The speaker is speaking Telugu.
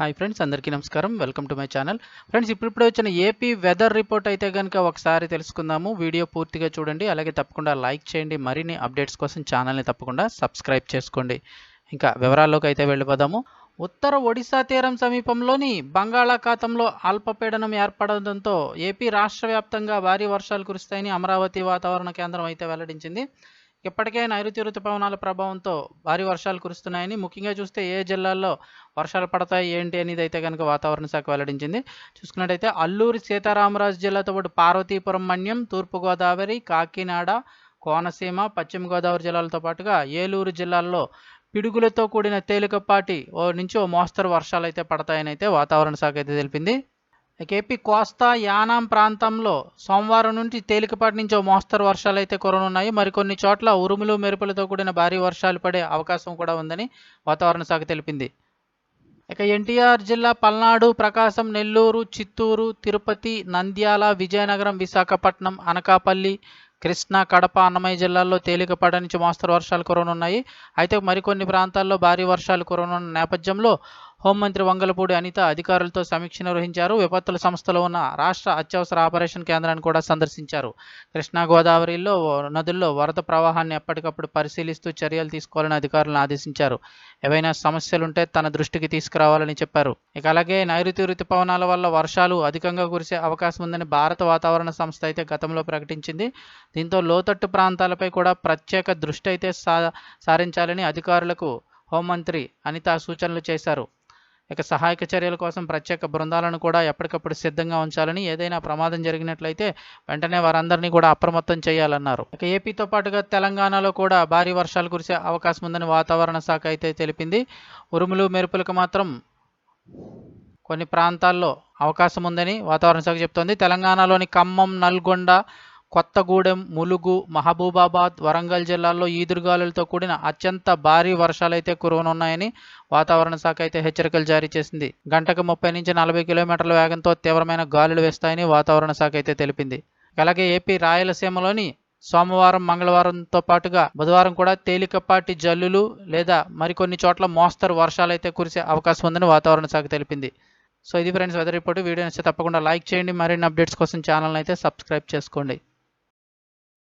హాయ్ ఫ్రెండ్స్ అందరికీ నమస్కారం. Welcome to my channel. Friends ఇప్పుడు వచ్చిన ఏపీ వెదర్ రిపోర్ట్ అయితే కనుక ఒకసారి తెలుసుకుందాము. వీడియో పూర్తిగా చూడండి. అలాగే తప్పకుండా లైక్ చేయండి. మరిన్ని అప్డేట్స్ కోసం ఛానల్ని తప్పకుండా సబ్స్క్రైబ్ చేసుకోండి. ఇంకా వివరాల్లోకి అయితే వెళ్ళిపోదాము. ఉత్తర ఒడిశా తీరం సమీపంలోని బంగాళాఖాతంలో అల్పపీడనం ఏర్పడడంతో ఏపీ రాష్ట్ర వ్యాప్తంగా భారీ వర్షాలు కురుస్తాయని అమరావతి వాతావరణ కేంద్రం అయితే వెల్లడించింది. ఇప్పటికే నైరుతి ఋతుపవనాల ప్రభావంతో భారీ వర్షాలు కురుస్తున్నాయని ముఖ్యంగా చూస్తే ఏ జిల్లాల్లో వర్షాలు పడతాయి ఏంటి అనేది అయితే కనుక వాతావరణ శాఖ వెల్లడించింది. చూసుకున్నట్టయితే అల్లూరి సీతారామరాజు జిల్లాతో పాటు పార్వతీపురం మన్యం తూర్పుగోదావరి కాకినాడ కోనసీమ పశ్చిమ గోదావరి జిల్లాలతో పాటుగా ఏలూరు జిల్లాల్లో పిడుగులతో కూడిన తేలికపాటి ఓ నుంచి ఓ మోస్తరు వర్షాలు అయితే పడతాయని అయితే వాతావరణ శాఖ అయితే తెలిపింది. ఇక ఏపీ కోస్తా యానాం ప్రాంతంలో సోమవారం నుండి తేలికపాటి నుంచి మోస్తరు వర్షాలు అయితే కురనున్నాయి. మరికొన్ని చోట్ల ఉరుములు మెరుపులతో కూడిన భారీ వర్షాలు పడే అవకాశం కూడా ఉందని వాతావరణ శాఖ తెలిపింది. ఇక ఎన్టీఆర్ జిల్లా పల్నాడు ప్రకాశం నెల్లూరు చిత్తూరు తిరుపతి నంద్యాల విజయనగరం విశాఖపట్నం అనకాపల్లి కృష్ణా కడప అన్నమయ్య జిల్లాల్లో తేలికపాటి నుంచి మోస్తరు వర్షాలు కురనున్నాయి. అయితే మరికొన్ని ప్రాంతాల్లో భారీ వర్షాలు కురనున్న నేపథ్యంలో హోంమంత్రి వంగలపూడి అనిత అధికారులతో సమీక్ష నిర్వహించారు. విపత్తుల సంస్థలో ఉన్న రాష్ట్ర అత్యవసర ఆపరేషన్ కేంద్రాన్ని కూడా సందర్శించారు. కృష్ణా గోదావరిలో నదుల్లో వరద ప్రవాహాన్ని ఎప్పటికప్పుడు పరిశీలిస్తూ చర్యలు తీసుకోవాలని అధికారులను ఆదేశించారు. ఏవైనా సమస్యలుంటే తన దృష్టికి తీసుకురావాలని చెప్పారు. ఇక అలాగే నైరుతి ఋతుపవనాల వల్ల వర్షాలు అధికంగా కురిసే అవకాశం ఉందని భారత వాతావరణ సంస్థ అయితే గతంలో ప్రకటించింది. దీంతో లోతట్టు ప్రాంతాలపై కూడా ప్రత్యేక దృష్టి అయితే సా సారించాలని అధికారులకు హోంమంత్రి అనిత సూచనలు చేశారు. ఇక సహాయక చర్యల కోసం ప్రత్యేక బృందాలను కూడా ఎప్పటికప్పుడు సిద్ధంగా ఉంచాలని ఏదైనా ప్రమాదం జరిగినట్లయితే వెంటనే వారందరినీ కూడా అప్రమత్తం చేయాలన్నారు. ఇక ఏపీతో పాటుగా తెలంగాణలో కూడా భారీ వర్షాలు కురిసే అవకాశం ఉందని వాతావరణ శాఖ అయితే తెలిపింది. ఉరుములు మెరుపులకు మాత్రం కొన్ని ప్రాంతాల్లో అవకాశం ఉందని వాతావరణ శాఖ చెప్తోంది. తెలంగాణలోని ఖమ్మం నల్గొండ కొత్తగూడెం ములుగు మహబూబాబాద్ వరంగల్ జిల్లాల్లో ఈదురుగాలులతో కూడిన అత్యంత భారీ వర్షాలైతే కురవనున్నాయని వాతావరణ శాఖ అయితే హెచ్చరికలు జారీ చేసింది. గంటకు ముప్పై నుంచి నలభై కిలోమీటర్ల వేగంతో తీవ్రమైన గాలులు వేస్తాయని వాతావరణ శాఖ అయితే తెలిపింది. అలాగే ఏపీ రాయలసీమలోని సోమవారం మంగళవారంతో పాటుగా బుధవారం కూడా తేలికపాటి జల్లులు లేదా మరికొన్ని చోట్ల మోస్తరు వర్షాలైతే కురిసే అవకాశం ఉందని వాతావరణ శాఖ తెలిపింది. సో ఇది ఫ్రెండ్స్ వెదర్ రిపోర్ట్. వీడియో నచ్చితే తప్పకుండా లైక్ చేయండి. మరిన్ని అప్డేట్స్ కోసం ఛానల్ అయితే సబ్స్క్రైబ్ చేసుకోండి.